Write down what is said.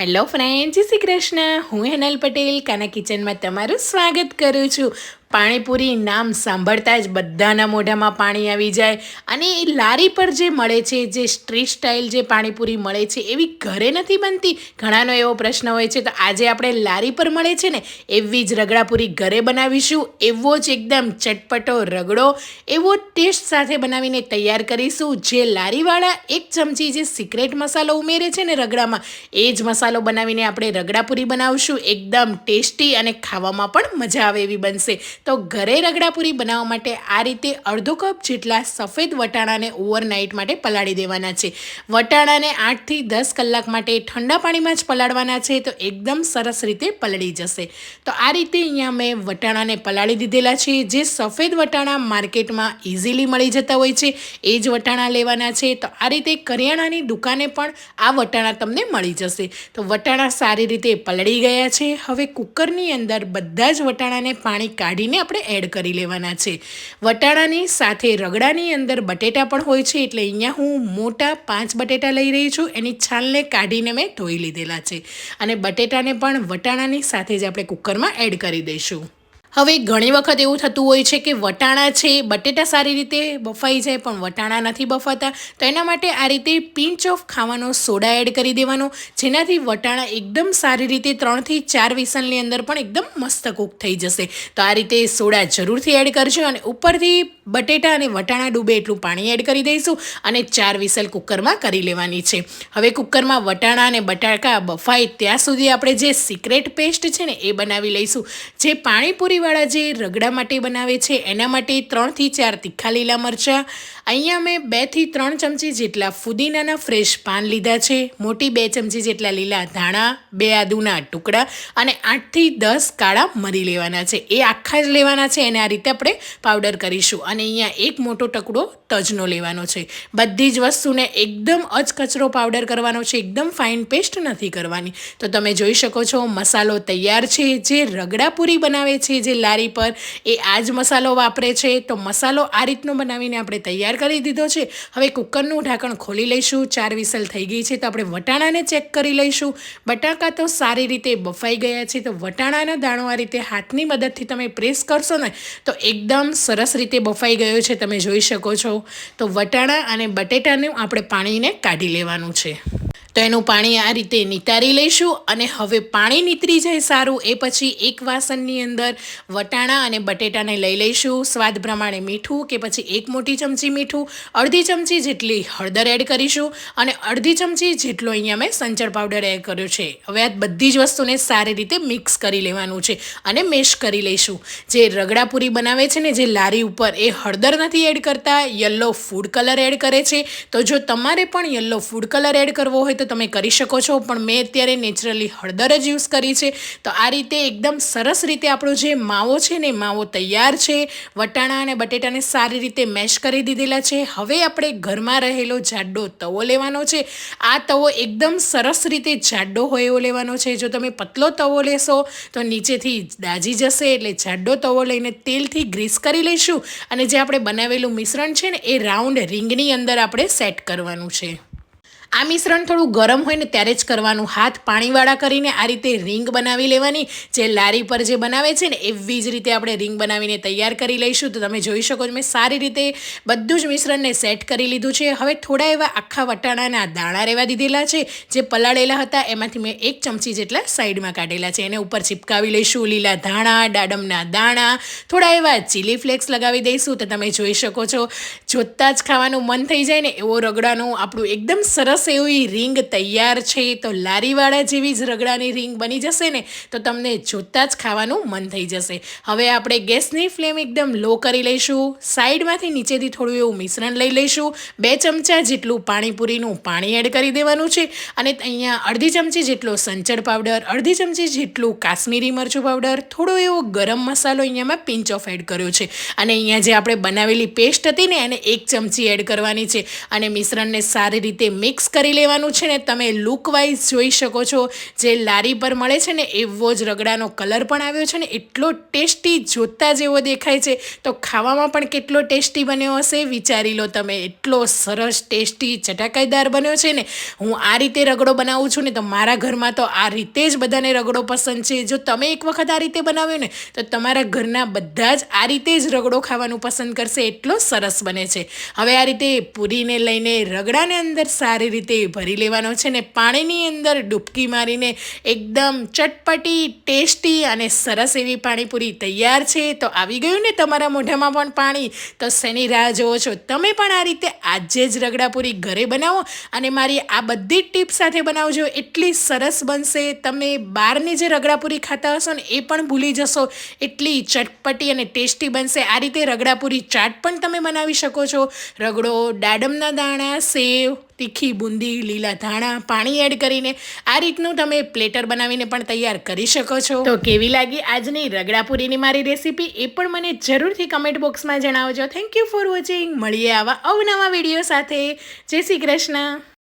Hello friend જય શ્રી કૃષ્ણ. હું હેનલ પટેલ કાના કિચનમાં તમારું સ્વાગત કરું છું. પાણીપુરી નામ સાંભળતા જ બધાના મોઢામાં પાણી આવી જાય. અને એ લારી પર જે મળે છે, જે સ્ટ્રીટ સ્ટાઇલ જે પાણીપુરી મળે છે, એવી ઘરે નથી બનતી? ઘણાનો એવો પ્રશ્ન હોય છે, તો આજે આપણે લારી પર મળે છે ને, એવી જ રગડાપુરી ઘરે બનાવીશું. એવો જ એકદમ ચટપટો રગડો, એવો ટેસ્ટ સાથે બનાવીને તૈયાર કરીશું, જે લારીવાળા એક ચમચી જે સિક્રેટ મસાલો ઉમેરે છે ને રગડામાં, એ જ મસાલો બનાવીને આપણે રગડાપુરી બનાવશું. એકદમ ટેસ્ટી અને ખાવામાં પણ મજા આવે એવી બનશે. તો ઘરે રગડાપુરી બનાવવા માટે આ રીતે અડધો કપ જેટલા સફેદ વટાણાને ઓવરનાઇટ માટે પલાળી દેવાના છે. વટાણાને આઠથી દસ કલાક માટે ઠંડા પાણીમાં જ પલાળવાના છે તો એકદમ સરસ રીતે પલળી જશે. તો આ રીતે અહીંયા મેં વટાણાને પલાળી દીધેલા છે. જે સફેદ વટાણા માર્કેટમાં ઇઝીલી મળી જતા હોય છે, એ જ વટાણા લેવાના છે. તો આ રીતે કરિયાણાની દુકાને પણ આ વટાણા તમને મળી જશે. તો વટાણા સારી રીતે પલળી ગયા છે. હવે કુકરની અંદર બધા જ વટાણાને પાણી કાઢીને આપણે એડ કરી લેવાના છે. વટાણાની સાથે રગડાની અંદર બટેટા પણ હોય છે, એટલે અહીંયા હું મોટા પાંચ બટેટા લઈ રહી છું. એની છાલને કાઢીને મેં ધોઈ લીધેલા છે. અને બટેટાને પણ વટાણાની સાથે જ આપણે કુકરમાં એડ કરી દઈશું. હવે ઘણી વખત એવું થતું હોય છે કે વટાણા છે, બટેટા સારી રીતે બફાઈ જાય, પણ વટાણા નથી બફાતા. તો એના માટે આ રીતે પિંચ ઓફ ખાવાનો સોડા એડ કરી દેવાનો, જેનાથી વટાણા એકદમ સારી રીતે ત્રણથી ચાર વિસલની અંદર પણ એકદમ મસ્ત કૂક થઈ જશે. તો આ રીતે સોડા જરૂરથી એડ કરજો અને ઉપરથી બટેટા અને વટાણા ડૂબે એટલું પાણી એડ કરી દઈશું અને ચાર વિસલ કુકરમાં કરી લેવાની છે. હવે કુકરમાં વટાણા અને બટાકા બફાય ત્યાં સુધી આપણે જે સિક્રેટ પેસ્ટ છે ને એ બનાવી લઈશું. જે પાણીપુરીવાળા જે રગડા માટે બનાવે છે, એના માટે ત્રણથી ચાર તીખા લીલા મરચાં અહીંયા મેં બેથી ત્રણ ચમચી જેટલા ફુદીનાના ફ્રેશ પાન લીધા છે. મોટી બે ચમચી જેટલા લીલા ધાણા, બે આદુના ટુકડા અને આઠથી દસ કાળા મરી લેવાના છે. એ આખા જ લેવાના છે. એને આ રીતે આપણે પાવડર કરીશું. અને અહીંયા એક મોટો ટુકડો તજનો લેવાનો છે. બધી જ વસ્તુને એકદમ અચકચરો પાવડર કરવાનો છે. એકદમ ફાઇન પેસ્ટ નથી કરવાની. તો તમે જોઈ શકો છો, મસાલો તૈયાર છે. જે રગડાપુરી બનાવે છે, જે લારી પર એ આ જ મસાલો વાપરે છે. તો મસાલો આ રીતનો બનાવીને આપણે તૈયાર કરી દીધો છે. હવે કુકરનું ઢાંકણ ખોલી લઈશું. ચાર વિસલ થઈ ગઈ છે તો આપણે વટાણાને ચેક કરી લઈશું. બટાકા તો સારી રીતે બફાઈ ગયા છે તો વટાણાના દાણો આ રીતે હાથની મદદથી તમે પ્રેસ કરશો ને તો એકદમ સરસ રીતે બફાઈ ગયો છે. તમે જોઈ શકો છો. તો વટાણા અને બટેટાનું આપણે પાણીને કાઢી લેવાનું છે. તો એનું પાણી આ રીતે નિતારી લઈશું અને હવે પાણી નીતરી જાય સારું, એ પછી એક વાસણની અંદર વટાણા અને બટેટાને લઈ લઈશું. સ્વાદ પ્રમાણે મીઠું કે પછી એક મોટી ચમચી મીઠું, અડધી ચમચી જેટલી હળદર એડ કરીશું અને અડધી ચમચી જેટલો અહીંયા મેં સંચર પાવડર એડ કર્યો છે. હવે આ બધી જ વસ્તુને સારી રીતે મિક્સ કરી લેવાનું છે અને મેશ કરી લઈશું. જે રગડાપુરી બનાવે છે ને, જે લારી ઉપર એ હળદર નથી એડ કરતા, યલો ફૂડ કલર એડ કરે છે. તો જો તમારે પણ યલો ફૂડ કલર એડ કરવો હોય તો તમે કરી શકો છો, પણ મેં અત્યારે નેચરલી હળદર જ યુઝ કરી છે. તો આ રીતે એકદમ સરસ રીતે આપણો જે માવો છે ને માવો તૈયાર છે. વટાણા અને બટેટાને સારી રીતે મેશ કરી દીધેલા છે. હવે આપણે ઘરમાં રહેલો જાડો તવો લેવાનો છે. આ તવો એકદમ સરસ રીતે જાડો હોય એવો લેવાનો છે. જો તમે પતલો તવો લેશો, તો નીચેથી દાજી જશે, એટલે જાડો તવો લઈને તેલથી ગ્રીસ કરી લઈશું. અને જે આપણે બનાવેલું મિશ્રણ છે ને, એ રાઉન્ડ રિંગની અંદર આપણે સેટ કરવાનું છે. આ મિશ્રણ થોડું ગરમ હોય ને ત્યારે જ કરવાનું. હાથ પાણીવાળા કરીને આ રીતે રિંગ બનાવી લેવાની. જે લારી પર જે બનાવે છે ને, એવી જ રીતે આપણે રિંગ બનાવીને તૈયાર કરી લઈશું. તો તમે જોઈ શકો છો, મેં સારી રીતે બધું જ મિશ્રણને સેટ કરી લીધું છે. હવે થોડા એવા આખા વટાણાના દાણા રહેવા દીધેલા છે, જે પલાળેલા હતા. એમાંથી મેં એક ચમચી જેટલા સાઈડમાં કાઢેલા છે. એને ઉપર ચિપકાવી લઈશું. લીલા ધાણા, દાડમના દાણા, થોડા એવા ચીલી ફ્લેક્સ લગાવી દઈશું. તો તમે જોઈ શકો છો, જોતાં જ ખાવાનું મન થઈ જાય ને, એવો રગડાનું આપણું એકદમ સરસ એવી રિંગ તૈયાર છે, તો લારીવાળા જેવી જ રગડાની રિંગ બની જશે ને, તો તમને જોતાં જ ખાવાનું મન થઈ જશે. હવે આપણે ગેસની ફ્લેમ એકદમ લો કરી લઈશું, સાઈડમાંથી નીચેથી થોડું એવું મિશ્રણ લઈ લઈશું, બે ચમચા જેટલું પાણીપુરીનું પાણી એડ કરી દેવાનું છે, અને અહીંયા અડધી ચમચી જેટલો સંચળ પાવડર, અડધી ચમચી જેટલું કાશ્મીરી મરચું પાવડર, થોડો એવો ગરમ મસાલો અહીંયા મેં પિંચ ઓફ એડ કર્યો છે. અને અહીંયા જે આપણે બનાવેલી પેસ્ટ હતી ને, એને એક ચમચી એડ કરવાની છે, અને મિશ્રણને સારી રીતે મિક્સ મિક્સ કરી લેવાનું છે ને તમે લુકવાઇઝ જોઈ શકો છો. જે લારી પર મળે છે ને એવો જ રગડાનો કલર પણ આવ્યો છે ને એટલો ટેસ્ટી જોતા જેવો દેખાય છે. તો ખાવામાં પણ કેટલો ટેસ્ટી બન્યો હશે? વિચારી લો તમે. એટલો સરસ ટેસ્ટી ચટાકાઈદાર બન્યો છે ને. હું આ રીતે રગડો બનાવું છું ને તો મારા ઘરમાં તો આ રીતે જ બધાને રગડો પસંદ છે. જો તમે એક વખત આ રીતે બનાવ્યો ને તો તમારા ઘરના બધા જ આ રીતે જ રગડો ખાવાનું પસંદ કરશે. એટલો સરસ બને છે. હવે આ રીતે પૂરીને લઈને રગડાને અંદર સારી રીતે ભરી લેવાનો છે ને પાણીની અંદર ડૂબકી મારીને એકદમ ચટપટી, ટેસ્ટી અને સરસ એવી પાણીપુરી તૈયાર છે. તો આવી ગયું ને તમારા મોઢામાં પણ પાણી, તો શેની રાહ જોવો છો? તમે પણ આ રીતે આજે જ રગડાપુરી ઘરે બનાવો અને મારી આ બધી ટીપ સાથે બનાવજો. એટલી સરસ બનશે. તમે બહારની જે રગડાપુરી ખાતા હશો ને, એ પણ ભૂલી જશો. એટલી ચટપટી અને ટેસ્ટી બનશે. આ રીતે રગડાપુરી ચાટ પણ તમે બનાવી શકો છો. રગડો, દાડમના દાણા, સેવ તીખી બુંદી, લીલા ધાણા, પાણી એડ કરીને આ રીતનું તમે પ્લેટર બનાવીને પણ તૈયાર કરી શકો છો. તો કેવી લાગી આજની રગડાપુરીની મારી રેસીપી એ પણ મને જરૂરથી કમેન્ટ બોક્સમાં જણાવજો. થેન્ક યુ ફોર વોચિંગ મળીએ આવા અવનવા વીડિયો સાથે. જય શ્રી કૃષ્ણ.